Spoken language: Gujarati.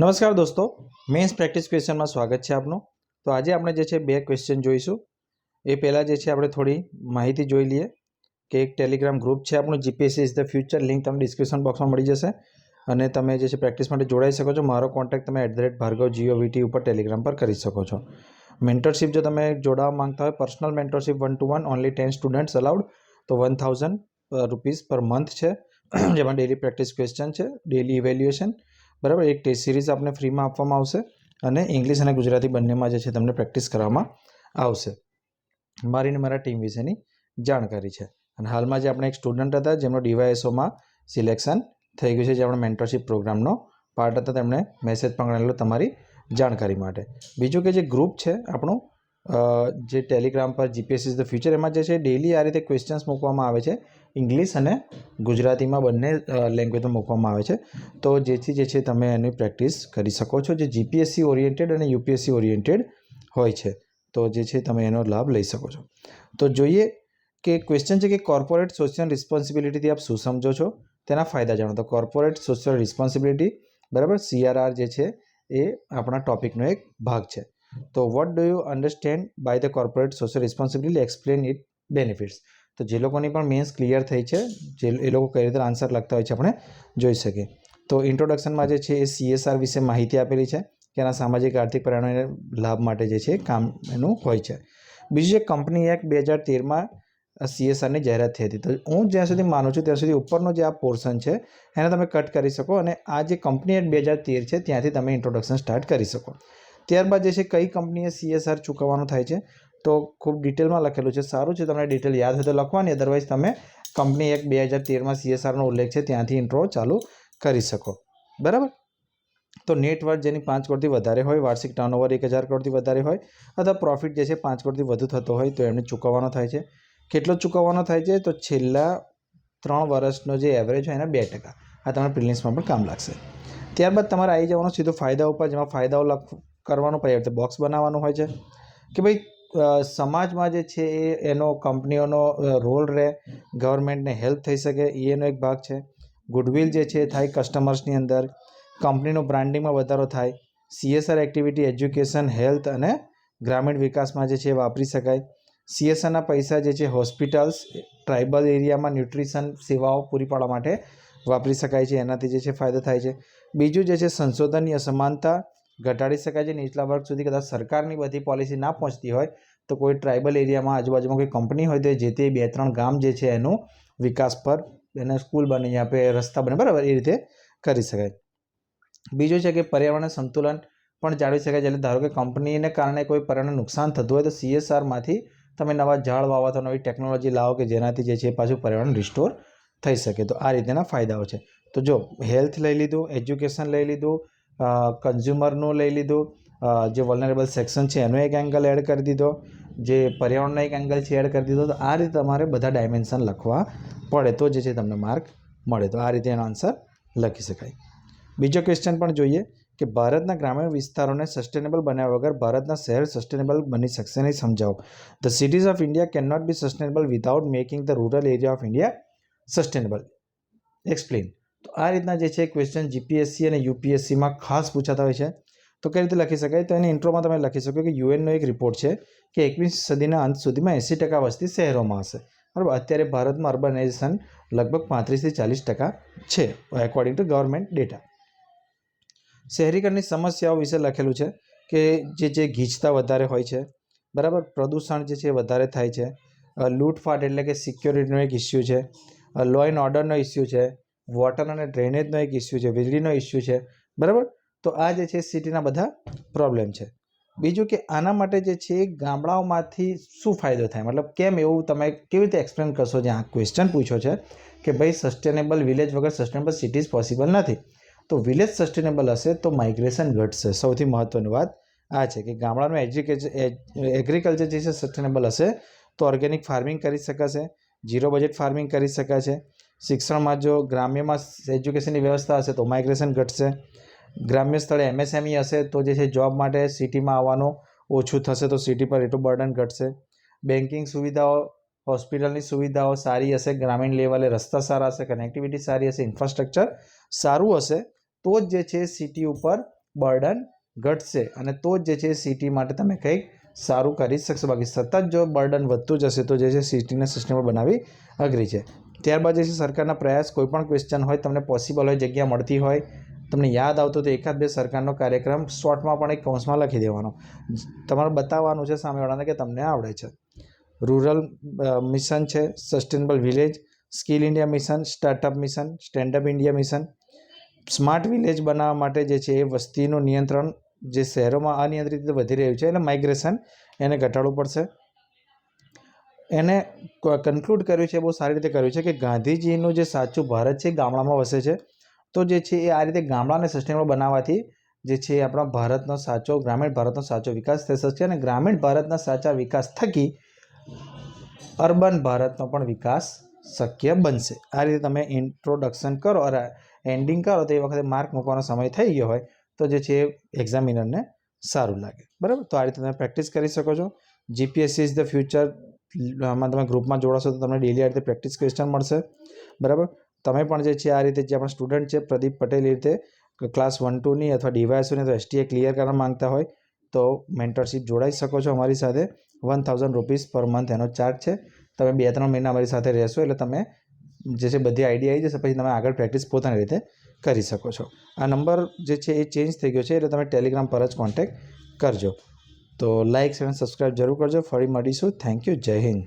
નમસ્કાર દોસ્તો, મેન્સ પ્રેક્ટિસ ક્વેશ્ચનમાં સ્વાગત છે આપનું. તો આજે આપણે જે છે બે ક્વેશ્ચન જોઈશું. એ પહેલાં જે છે આપણે થોડી માહિતી જોઈ લઈએ કે એક ટેલિગ્રામ ગ્રુપ છે આપણું GPSC is the future link તમને ડિસ્ક્રિપ્શન બોક્સમાં મળી જશે. અને તમે જે છે પ્રેક્ટિસ માટે જોડાઈ શકો છો. મારો કોન્ટેક્ટ તમે at the rate Bhargav GO VT ઉપર ટેલિગ્રામ પર કરી શકો છો. મેન્ટરશિપ જો તમે જોડાવા માંગતા હોય personal mentorship one to one only ten students allowed તો one thousand rupees per month છે. જેમાં ડેલી પ્રેક્ટિસ ક્વેશ્ચન છે ડેલી ઇવેલ્યુએશન બરાબર? એક ટેસ્ટ સિરીઝ આપને ફ્રીમાં આપવામાં આવશે અને ઇંગ્લિશ અને ગુજરાતી બંનેમાં જે છે તમને પ્રેક્ટિસ કરવામાં આવશે. મારી ને મારા ટીમ વિશેની જાણકારી છે. અને હાલમાં જે આપણે એક સ્ટુડન્ટ હતા, જેમનો ડીવાયએસઓમાં સિલેક્શન થઈ ગયું છે, જે આપણે મેન્ટરશીપ પ્રોગ્રામનો પાર્ટ હતા, તેમણે મેસેજ પણ ગણેલો તમારી જાણકારી માટે. બીજું કે જે ગ્રુપ છે આપણું જે ટેલિગ્રામ પર જીપીએસસી ધ ફ્યુચર એમાં જે છે ડેલી આ રીતે ક્વેશ્ચન્સ મૂકવામાં આવે છે. ઇંગ્લિશ અને ગુજરાતીમાં બંને લેંગ્વેજમાં મૂકવામાં આવે છે. તો જેથી જે છે, તમે એની પ્રેક્ટિસ કરી શકો છો. જે જીપીએસસી ઓરિએન્ટેડ અને યુપીએસસી ઓરિએન્ટેડ હોય છે, તો જે છે, તમે એનો લાભ લઈ શકો છો. તો જોઈએ કે ક્વેશ્ચન છે કે કોર્પોરેટ સોશિયલ રિસ્પોન્સિબિલિટીથી આપ શું સમજો છો? તેના ફાયદા જાણો. તો કોર્પોરેટ સોશિયલ રિસ્પોન્સિબિલિટી બરાબર? સીઆરઆર જે છે, એ આપણા ટોપિકનો એક ભાગ છે. તો what do you understand by the corporate social responsibility explain it benefits તો જે લોકોની પણ મેન્સ ક્લિયર થઈ છે, જે એ લોકો કઈ રીતે આન્સર લખતા હોય છે આપણે જોઈ શકીએ. તો ઇન્ટ્રોડક્શનમાં જે છે એ સીએસઆર વિશે માહિતી આપેલી છે કે એના સામાજિક આર્થિક પરિણામોને લાભ માટે જે છે કામ એનું હોય છે. બીજું છે કંપની એક્ટ બે હજાર તેરમાં સીએસઆરની જાહેરાત થઈ હતી. તો હું જ્યાં સુધી માનું છું ત્યાં સુધી ઉપરનો જે આ પોર્શન છે એને તમે કટ કરી શકો અને આ જે કંપની એક્ટ બે હજાર તેર છે ત્યાંથી તમે ઇન્ટ્રોડક્શન સ્ટાર્ટ કરી શકો. ત્યારબાદ જે છે કઈ કંપનીએ સીએસઆર ચૂકવવાનું થાય છે, તો ખૂબ ડિટેલમાં લખેલું છે. સારું છે, તમને ડિટેલ યાદ હોય તો લખવાની અદરવાઇઝ તમે કંપની એક બે હજાર તેરમાં સીએસઆરનો ઉલ્લેખ છે, ત્યાંથી ઇન્ટ્રો ચાલુ કરી શકો. બરાબર? તો નેટ વર્થ જેની પાંચ કરોડથી વધારે હોય, વાર્ષિક ટર્નઓવર એક હજાર કરોડથી વધારે હોય, અથવા પ્રોફિટ જે છે પાંચ કરોડથી વધુ થતો હોય, તો એમને ચૂકવવાનો થાય છે. કેટલો ચૂકવવાનો થાય છે? તો છેલ્લા ત્રણ વર્ષનો જે એવરેજ હોય એના બે ટકા. આ તમારા પ્રિલિમ્સમાં પણ કામ લાગશે. ત્યારબાદ તમારે આવી જવાનો સીધો ફાયદા ઉપર, જેમાં ફાયદાઓ લખ કરવાનું પડે રીતે બોક્સ બનાવવાનું હોય છે. કે ભાઈ સમાજમાં જે છે એ, એનો કંપનીઓનો રોલ રહે ગવર્મેન્ટને હેલ્પ થઈ શકે એનો એક ભાગ છે. ગુડવિલ જે છે એ થાય કસ્ટમર્સની અંદર કંપનીનું બ્રાન્ડિંગમાં વધારો થાય સીએસઆર એક્ટિવિટી એજ્યુકેશન હેલ્થ અને ગ્રામીણ વિકાસમાં જે છે એ વાપરી શકાય. સીએસઆરના પૈસા જે છે હોસ્પિટલ્સ ટ્રાઇબલ એરિયામાં ન્યુટ્રિશન સેવાઓ પૂરી પાડવા માટે વાપરી શકાય છે. એનાથી જે છે ફાયદો થાય છે. બીજું જે છે સંશોધનની અસમાનતા ઘટાડી શકાય છે. નીચલા વર્ગ સુધી કદાચ સરકારની બધી પોલિસી ના પહોંચતી હોય, તો કોઈ ટ્રાઇબલ એરિયામાં આજુબાજુમાં કોઈ કંપની હોય તો જે તે બે ત્રણ ગામ જે છે એનું વિકાસ પર એને સ્કૂલ બની આપે, રસ્તા બને, બરાબર, એ રીતે કરી શકાય. બીજું છે કે પર્યાવરણ સંતુલન પણ જાળવી શકાય એટલે ધારો કે કંપનીને કારણે કોઈ પર્યાવરણને નુકસાન થતું હોય તો સીએસઆરમાંથી તમે નવા ઝાડ વાવો તો નવી ટેકનોલોજી લાવો કે જેનાથી જે છે પાછું પર્યાવરણ રિસ્ટોર થઈ શકે. તો આ રીતેના ફાયદાઓ છે. તો જો હેલ્થ લઈ લીધું એજ્યુકેશન લઈ લીધું કન્ઝ્યુમરનું લઈ લીધું. જે વલનરેબલ સેક્શન છે, એનો એક એંગલ એડ કરી દીધો. જે પર્યાવરણનો એક એંગલ છે એડ કરી દીધો. તો આ રીતે તમારે બધા ડાયમેન્શન લખવા પડે તો જે છે તમને માર્ક મળે. તો આ રીતે એનો આન્સર લખી શકાય. બીજો ક્વેશ્ચન પણ જોઈએ કે ભારતના ગ્રામીણ વિસ્તારોને સસ્ટેનેબલ બનાવ્યા વગર ભારતના શહેર સસ્ટેનેબલ બની શકશે નહીં સમજાવો. The cities of India can not be sustainable without making the rural area of India sustainable explain તો આ રીતના જે છે ક્વેશ્ચન જીપીએસસી અને યુપીએસસીમાં ખાસ પૂછાતા હોય છે. તો કઈ રીતે લખી શકાય? તો એની ઇન્ટ્રોમાં તમે લખી શકો કે યુએનનો એક રિપોર્ટ છે કે એકવીસ સદીના અંત સુધીમાં એંસી ટકા વસ્તી શહેરોમાં હશે. બરાબર? અત્યારે ભારતમાં અર્બનાઇઝેશન લગભગ પાંત્રીસથી ચાલીસ ટકા છે એકોર્ડિંગ ટુ ગવર્મેન્ટ ડેટા શહેરીકરણની સમસ્યાઓ વિશે લખેલું છે કે જે જે ગીચતા વધારે હોય છે, બરાબર? પ્રદૂષણ જે છે વધારે થાય છે. લૂંટફાટ એટલે કે સિક્યોરિટીનો એક ઇસ્યુ છે. લો એન્ડ ઓર્ડરનો ઇસ્યુ છે. વોટર અને ડ્રેનેજનો એક ઇસ્યુ છે, વીજળીનો ઇસ્યુ છે, બરાબર? તો આ જે છે સિટીના બધા પ્રોબ્લેમ છે. બીજું કે આના માટે જે છે ગામડાઓમાંથી શું ફાયદો થાય? મતલબ કેમ એવું તમે કેવી રીતે એક્સપ્લેન કરશો? જે આ ક્વેશ્ચન પૂછ્યો છે કે ભાઈ સસ્ટેનેબલ વિલેજ વગર સસ્ટેનેબલ સિટીઝ પોસિબલ નથી. તો વિલેજ સસ્ટેનેબલ હશે તો માઇગ્રેશન ઘટશે. સૌથી મહત્ત્વની વાત આ છે કે ગામડાનું એજ્યુકેશન એગ્રીકલ્ચર જે છે સસ્ટેનેબલ હશે તો ઓર્ગેનિક ફાર્મિંગ કરી શકાશે ઝીરો બજેટ ફાર્મિંગ કરી શકાશે શિક્ષણમાં જો ગ્રામ્યમાં એજ્યુકેશનની વ્યવસ્થા હશે તો માઇગ્રેશન ઘટશે. ગ્રામ્ય સ્થળે એમએસએમઈ હશે તો જે છે જોબ માટે સિટીમાં આવવાનું ઓછું થશે તો સિટી પર એટલું બર્ડન ઘટશે. બેન્કિંગ સુવિધાઓ હોસ્પિટલની સુવિધાઓ સારી હશે, ગ્રામીણ લેવલે રસ્તા સારા હશે કનેક્ટિવિટી સારી હશે ઇન્ફ્રાસ્ટ્રક્ચર સારું હશે, તો જ જે છે સિટી ઉપર બર્ડન ઘટશે. અને તો જ જે છે સિટી માટે તમે કંઈક સારું કરી શકશો. બાકી સતત જો બર્ડન વધતું જશે તો જે છે સિટીને સસ્ટેનેબલ બનાવવી અઘરી છે. ત્યારબાદ જે છે સરકારના પ્રયાસ, કોઈ પણ ક્વેશ્ચન હોય, તમને પોસિબલ હોય, જગ્યા મળતી હોય, તમને યાદ આવતું તો એકાદ બે સરકારનો કાર્યક્રમ શોર્ટમાં પણ એક કૌંસમાં લખી દેવાનો. તમારે બતાવવાનું છે સામેવાળાને કે તમને આવડે છે. રૂરલ મિશન છે sustainable village skill India mission startup mission standup India mission smart village બનાવવા માટે જે છે એ વસ્તીનું નિયંત્રણ જે શહેરોમાં અનિયંત્રિત રીતે વધી રહ્યું છે એટલે માઇગ્રેશન એને ઘટાડવું પડશે. એને કન્ક્લુડ કર્યું છે, બહુ સારી રીતે કર્યું છે કે ગાંધીજીનું જે સાચું ભારત છે એ ગામડામાં વસે છે. તો જે છે એ આ રીતે ગામડાને સસ્ટેનેબલ બનાવવાથી જે છે એ આપણા ભારતનો સાચો, ગ્રામીણ ભારતનો સાચો વિકાસ થઈ શકશે અને ગ્રામીણ ભારતના સાચા વિકાસ થકી અર્બન ભારતનો પણ વિકાસ શક્ય બનશે. આ રીતે તમે ઇન્ટ્રોડક્શન કરો અરે એન્ડિંગ કરો તો એ વખતે માર્ક મૂકવાનો સમય થઈ ગયો હોય તો જે છે એક્ઝામિનરને સારું લાગે. બરાબર? તો આ રીતે તમે પ્રેક્ટિસ કરી શકો છો. જીપીએસસી ઇઝ ધ ફ્યુચર આમાં તમે ગ્રુપમાં જોડાશો તો તમને ડેલી આ રીતે પ્રેક્ટિસ ક્વેશ્ચન મળશે. બરાબર? તમે પણ જે છે આ રીતે જે આપણા સ્ટુડન્ટ છે, પ્રદીપ પટેલ એ રીતે ક્લાસ વન ટુની અથવા ડીવાયસોની તો એસટીએ ક્લિયર કરવા માંગતા હોય તો મેન્ટરશીપ જોડાઈ શકો છો અમારી સાથે. One thousand rupees per month એનો ચાર્જ છે. તમે બે ત્રણ મહિના અમારી સાથે રહેશો એટલે તમે જે છે બધી આઈડિયા આવી જશે, પછી તમે આગળ પ્રેક્ટિસ પોતાની રીતે કરી શકો છો. આ નંબર જે છે એ ચેન્જ થઈ ગયો છે એટલે તમે ટેલિગ્રામ પર જ કોન્ટેક્ટ કરજો. તો લાઇક અને સબસ્ક્રાઈબ જરૂર કરજો. ફરી મળીશું. Thank you. જય હિન્દ.